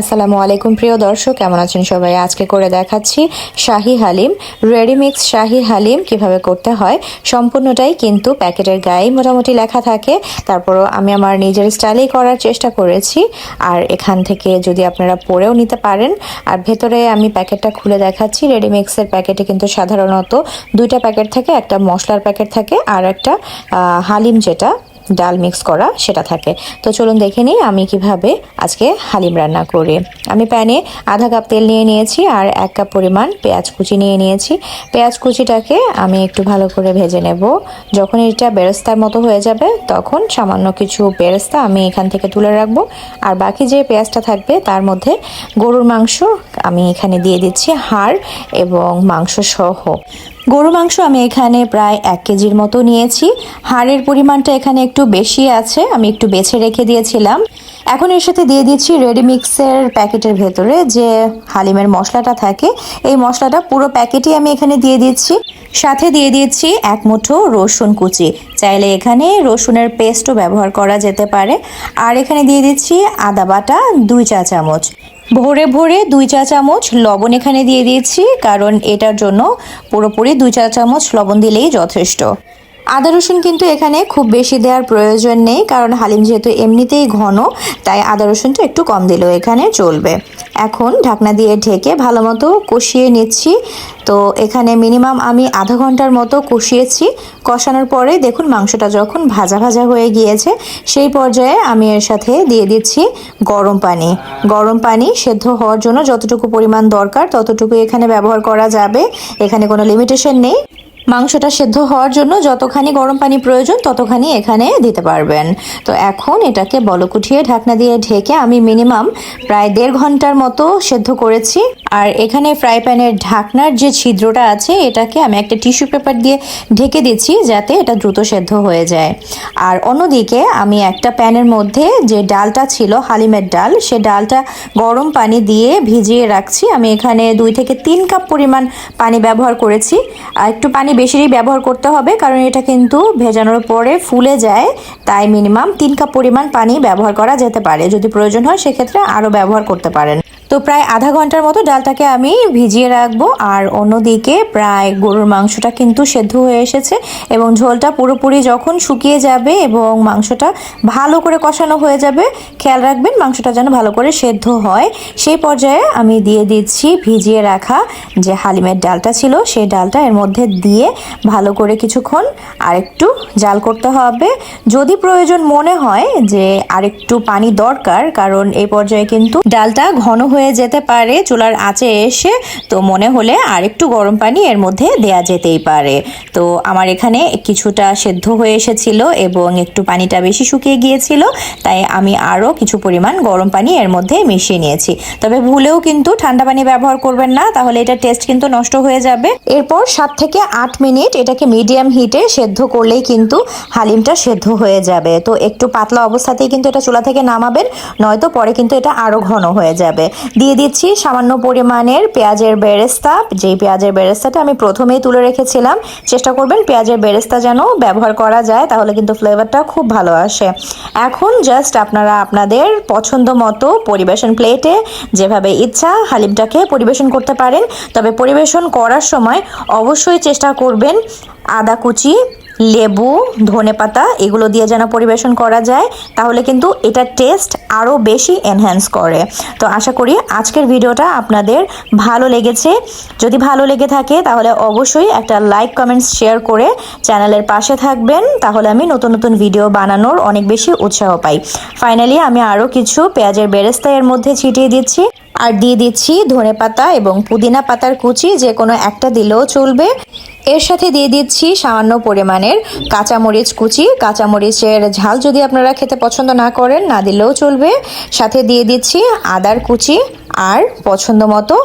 আসসালামু আলাইকুম, প্রিয় দর্শক। কেমন আছেন সবাই? আজকে করে দেখাচ্ছি শাহি হালিম। রেডিমিক্স শাহি হালিম কীভাবে করতে হয় সম্পূর্ণটাই কিন্তু প্যাকেটের গায়ে মোটামুটি লেখা থাকে। তারপরও আমি আমার নিজের স্টাইলেই করার চেষ্টা করেছি। আর এখান থেকে যদি আপনারা পরেও নিতে পারেন, আর ভেতরে আমি প্যাকেটটা খুলে দেখাচ্ছি। রেডিমিক্সের প্যাকেটে কিন্তু সাধারণত দুইটা প্যাকেট থাকে, একটা মশলার প্যাকেট থাকে, আর একটা হালিম যেটা। ডাল মিক্স করা সেটা থাকে। তো চলুন দেখে নিই আমি কীভাবে আজকে হালিম রান্না করি। আমি প্যানে আধা কাপ তেল নিয়ে নিয়েছি আর এক কাপ পরিমাণ পেঁয়াজ কুচি নিয়ে নিয়েছি। পেঁয়াজ কুচিটাকে আমি একটু ভালো করে ভেজে নেব। যখন এটা বেরেস্তার মতো হয়ে যাবে, তখন সামান্য কিছু বেরেস্তা আমি এখান থেকে তুলে রাখব। আর বাকি যে পেঁয়াজটা থাকবে, তার মধ্যে গরুর মাংস আমি এখানে দিয়ে দিচ্ছি, হাড় এবং মাংস সহ। গরু মাংস আমি এখানে প্রায় এক কেজির মতো নিয়েছি। হাড়ের পরিমাণটা এখানে একটু বেশি আছে, আমি একটু বেছে রেখে দিয়েছিলাম। এখন এর সাথে দিয়ে দিচ্ছি রেডি মিক্সের প্যাকেটের ভেতরে যে হালিমের মশলাটা থাকে, এই মশলাটা পুরো প্যাকেটই আমি এখানে দিয়ে দিচ্ছি। সাথে দিয়ে দিচ্ছি এক মুঠো রসুন কুচি। চাইলে এখানে রসুনের পেস্টও ব্যবহার করা যেতে পারে। আর এখানে দিয়ে দিচ্ছি আদা বাটা, দুই চা চামচ ভরে ভোরে দুই চা চামচ লবণ এখানে দিয়ে দিয়েছি, কারণ এটার জন্য পুরোপুরি দুই চা চামচ লবণ দিলেই যথেষ্ট। আদা রসুন কিন্তু এখানে খুব বেশি দেওয়ার প্রয়োজন নেই, কারণ হালিম যেহেতু এমনিতেই ঘন, তাই আদা রসুনটা একটু কম দিলেও এখানে চলবে। এখন ঢাকনা দিয়ে ঢেকে ভালো মতো কষিয়ে নিচ্ছি। তো এখানে মিনিমাম আমি আধা ঘণ্টার মতো কষিয়েছি। কষানোর পরে দেখুন মাংসটা যখন ভাজা ভাজা হয়ে গিয়েছে, সেই পর্যায়ে আমি এর সাথে দিয়ে দিচ্ছি গরম পানি। গরম পানি সেদ্ধ হওয়ার জন্য যতটুকু পরিমাণ দরকার ততটুকু এখানে ব্যবহার করা যাবে। এখানে কোনো লিমিটেশন নেই। মাংসটা সেদ্ধ হওয়ার জন্য যতখানি গরম পানি প্রয়োজন ততখানি এখানে দিতে পারবেন। তো এখন এটাকে বলকুঠিয়ে ঢাকনা দিয়ে ঢেকে আমি মিনিমাম প্রায় দেড় ঘণ্টার মতো সেদ্ধ করেছি। আর এখানে ফ্রাই প্যানের ঢাকনার যে ছিদ্রটা আছে, এটাকে আমি একটা টিস্যু পেপার দিয়ে ঢেকে দিচ্ছি যাতে এটা দ্রুত সেদ্ধ হয়ে যায়। আর অন্যদিকে আমি একটা প্যানের মধ্যে যে ডালটা ছিল, হালিমের ডাল, সে ডালটা গরম পানি দিয়ে ভিজিয়ে রাখছি। আমি এখানে দুই থেকে তিন কাপ পরিমাণ পানি ব্যবহার করেছি। আর একটু পানি বেশিরই ব্যবহার করতে হবে, কারণ এটা কিন্তু ভেজানোর পরে ফুলে যায়, তাই মিনিমাম তিন কাপ পরিমাণ পানি ব্যবহার করা যেতে পারে। যদি প্রয়োজন হয়, সেক্ষেত্রে আরও ব্যবহার করতে পারেন। তো প্রায় আধা ঘণ্টার মতো ডালটাকে আমি ভিজিয়ে রাখব, আর অন্যদিকে প্রায় গরুর মাংসটা কিন্তু সেদ্ধ হয়ে এসেছে এবং ঝোলটা পুরোপুরি যখন শুকিয়ে যাবে এবং মাংসটা ভালো করে কষানো হয়ে যাবে, খেয়াল রাখবেন মাংসটা যেন ভালো করে সেদ্ধ হয়। সেই পর্যায়ে আমি দিয়ে দিচ্ছি ভিজিয়ে রাখা যে হালিমের ডালটা ছিল, সেই ডালটা এর মধ্যে দিয়ে ভালো করে কিছুক্ষণ আরেকটু জাল করতে হবে। যদি প্রয়োজন মনে হয় যে আরেকটু পানি দরকার, কারণ এই পর্যায়ে কিন্তু ডালটা ঘন হয়ে যেতে পারে, চুলার আঁচে এসে তো মনে হলে আরেকটু গরম পানি এর মধ্যে দেয়া যেতেই পারে। তো আমার এখানে কিছুটা সেদ্ধ হয়ে এসেছিল এবং একটু পানিটা বেশি শুকিয়ে গিয়েছিল, তাই আমি আরও কিছু পরিমাণ গরম পানি এর মধ্যে মিশিয়ে নিয়েছি। তবে ভুলেও কিন্তু ঠান্ডা পানি ব্যবহার করবেন না, তাহলে এটা টেস্ট কিন্তু নষ্ট হয়ে যাবে। এরপর সাত থেকে আট মিনিট এটাকে মিডিয়াম হিটে সেদ্ধ করলেই কিন্তু হালিমটা সেদ্ধ হয়ে যাবে। তো একটু পাতলা অবস্থাতেই কিন্তু এটা চুলা থেকে নামাবেন, নয়তো পরে কিন্তু এটা আরও ঘন হয়ে যাবে। দিয়ে দিচ্ছি সামান্য পরিমাণের পেঁয়াজের বেরেস্তা। যেই পেঁয়াজের বেরেস্তাটা আমি প্রথমেই তুলে রেখেছিলাম, চেষ্টা করবেন পেঁয়াজের বেরেস্তা যেন ব্যবহার করা যায়, তাহলে কিন্তু ফ্লেভারটা খুব ভালো আসে। এখন জাস্ট আপনারা আপনাদের পছন্দ মতো পরিবেশন প্লেটে যেভাবে ইচ্ছা হালিমটাকে পরিবেশন করতে পারেন। তবে পরিবেশন করার সময় অবশ্যই চেষ্টা করবেন আদা কুচি লেবু ধনেপাতা এগুলো দিয়ে যেন পরিবেশন করা যায়, তাহলে কিন্তু এটা টেস্ট আরও বেশি এনহ্যান্স করে। তো আশা করি আজকের ভিডিওটা আপনাদের ভালো লেগেছে। যদি ভালো লেগে থাকে, তাহলে অবশ্যই একটা লাইক কমেন্টস শেয়ার করে চ্যানেলের পাশে থাকবেন, তাহলে আমি নতুন নতুন ভিডিও বানানোর অনেক বেশি উৎসাহ পাই। ফাইনালি আমি আরও কিছু পেঁয়াজের বেরেস্তা এর মধ্যে ছিটিয়ে দিচ্ছি। আর দিয়ে দিচ্ছি ধনে পাতা এবং পুদিনা পাতার কুচি, যে কোনো একটা দিলেও চলবে। এর সাথে দিয়ে দিচ্ছি সামান্য পরিমাণের কাঁচামরিচ কুচি। কাঁচামরিচের ঝাল যদি আপনারা খেতে পছন্দ না করেন, না দিলেও চলবে। সাথে দিয়ে দিচ্ছি আদার কুচি আর পছন্দ মতো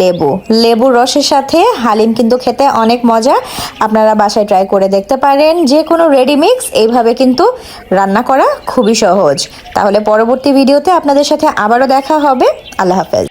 লেবু। লেবুর রসের সাথে হালিম কিন্তু খেতে অনেক মজা। আপনারা বাসায় ট্রাই করে দেখতে পারেন। যে কোনো রেডিমিক্স এইভাবে কিন্তু রান্না করা খুবই সহজ। তাহলে পরবর্তী ভিডিওতে আপনাদের সাথে আবারও দেখা হবে। আল্লাহ হাফেজ।